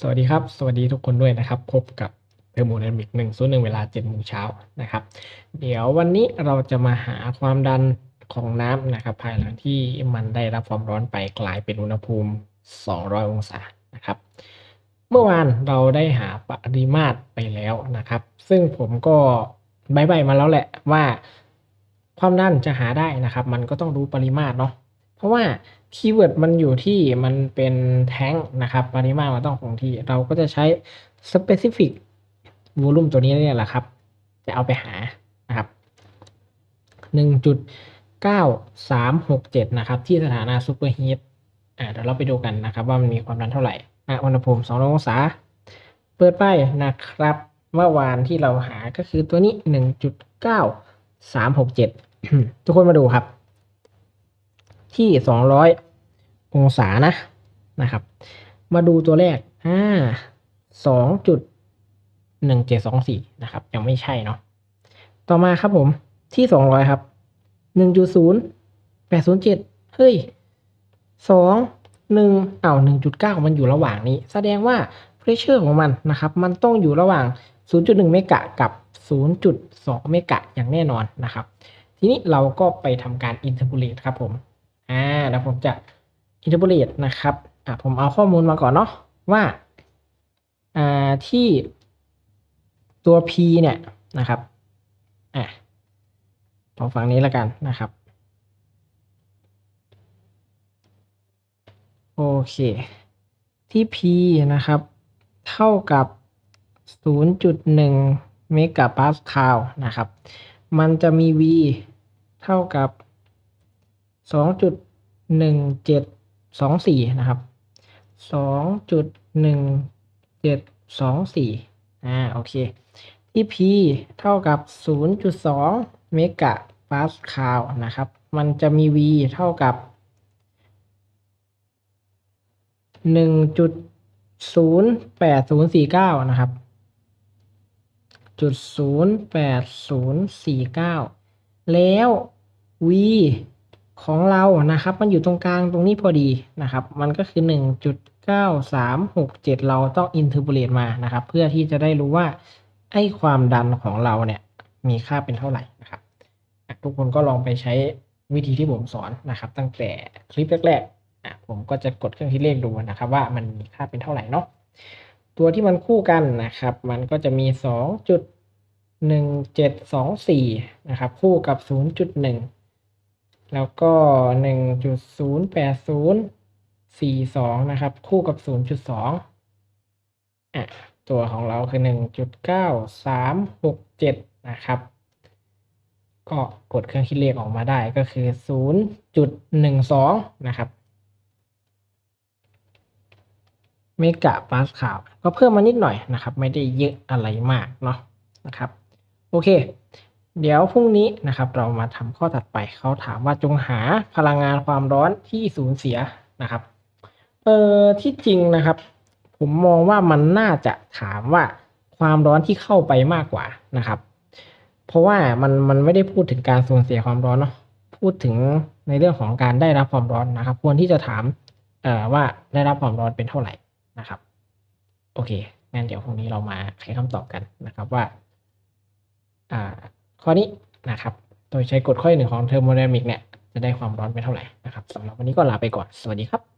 สวัสดีครับ สวัสดีทุกคนด้วยนะครับ พบกับเทอร์โมไดนามิกหนึ่งศูนย์หนึ่งเวลาเจ็ดโมงเช้านะครับ เดี๋ยววันนี้เราจะมาหาความดันของน้ำนะครับ ภายหลังที่มันได้รับความร้อนไปกลายเป็นอุณหภูมิ 200 องศานะครับ เมื่อวานเราได้หาปริมาตรไปแล้วนะครับ ซึ่งผมก็ใบใบมาแล้วแหละว่า ความดันจะหาได้นะครับ มันก็ต้องรู้ปริมาตรเนาะเพราะว่า คีย์เวิร์ดมันอยู่ที่มันเป็นแท้งนะครับ ปริมาตรมันต้องคงที่ เราก็จะใช้ specific volume ตัวนี้เนี่ยแหละครับ จะเอาไปหานะครับหนึ่งจุดเก้าสามหกเจ็ดนะครับ ที่สถานะซูเปอร์ฮีทอ่าเดี๋ยวเราไปดูกันนะครับ ว่ามันมีความดันเท่าไหร่อะอุณหภูมิสององศา เปิดไปนะครับเมื่อวานที่เราหาก็คือตัวนี้หนึ่งจุดเก้าสามหกเจ็ดทุกคนมาดูครับ ที่ส องศานะนะครับ มาดูตัวแรกอ่าสองจุดหนึ่งเจ็ดสองสี่นะครับ ยังไม่ใช่เนาะต่อมาครับผมที่สองร้อยครับหนึ่งจุดศูนย์แปดศูนย์เจ็ดเฮ้ยสองหนึ่งอ้าวหนึ่งจุดเก้ามันอยู่ระหว่างนี้ แสดงว่าเพรสเชอร์ของมันนะครับ มันต้องอยู่ระหว่าง 0.1 เมกะกับ 0.2 เมกะอย่างแน่นอนนะครับ ทีนี้เราก็ไปทำการ interpolate ครับผม อ่า แล้วผมจะ interpolate นะครับอ่าผมเอาข้อมูลมาก่อนเนาะว่าอ่าที่ตัว p เนี่ยนะครับอะเอาฝั่งนี้แล้วกันนะครับ โอเค ที่ p นะครับ เท่ากับ 0.1เมกะปาสคาลนะครับ มันจะมี v เท่ากับ สองสี่นะครับสองจุดหนึ่งเจ็ดสองสี่อ่าโอเค ที่ p เท่ากับศูนย์จุดสองเมกะปาสคาลนะครับ มันจะมี v เท่ากับหนึ่งจุดศูนย์แปดศูนย์สี่เก้านะครับจุดศูนย์แปดศูนย์สี่เก้าแล้ว v ของเรานะครับ มันอยู่ตรงกลางตรงนี้พอดีนะครับ มันก็คือหนึ่งจุดเก้าสามหกเจ็ดเราต้องอินเทอร์ l เลตมานะครับ เพื่อที่จะได้รู้ว่าไอ้ความดันของเราเนี่ยมีค่าเป็นเท่าไหร่นะครับ ทุกคนก็ลองไปใช้วิธีที่ผมสอนนะครับ ตั้งแต่คลิปแรกๆอะผมก็จะกดเครื่องคิดเลขดูนะครับ ว่ามันมีค่าเป็นเท่าไหร่เนาะตัวที่มันคู่กันนะครับ มันก็จะมีสองจุดหนึ่งเจ็ดสองสี่นะครับ คู่กับศูนย์จุดหนึ่ง แล้วก็หนึ่งจุดศูนย์แปดศูนย์สี่สองนะครับ คู่กับศูนย์จุดสองอะตัวของเราคือหนึ่งจุดเก้าสามหกเจ็ดนะครับ ก็กดเครื่องคิดเลขออกมาได้ก็คือศูนย์จุดหนึ่งสองนะครับเมกะปาสคาลก็เพิ่มมานิดหน่อยนะครับ ไม่ได้เยอะอะไรมากเนาะนะครับ โอเค เดี๋ยวพรุ่งนี้นะครับเรามาทำข้อถัดไปเขาถามว่าจงหาพลังงานความร้อนที่สูญเสียนะครับเออที่จริงนะครับ ผมมองว่ามันน่าจะถามว่าความร้อนที่เข้าไปมากกว่านะครับ เพราะว่ามันมันไม่ได้พูดถึงการสูญเสียความร้อนเนาะพูดถึงในเรื่องของการได้รับความร้อนนะครับ ควรที่จะถามเอ่อว่าได้รับความร้อนเป็นเท่าไหร่นะครับ โอเคงั้นเดี๋ยวพรุ่งนี้เรามาไขคำตอบกันนะครับว่าอ่า ข้อนี้นะครับ โดยใช้กฎข้อหนึ่งของเทอร์โมไดนามิกเนี่ยจะได้ความร้อนเป็นเท่าไหร่นะครับสำหรับวันนี้ก็ลาไปก่อน สวัสดีครับ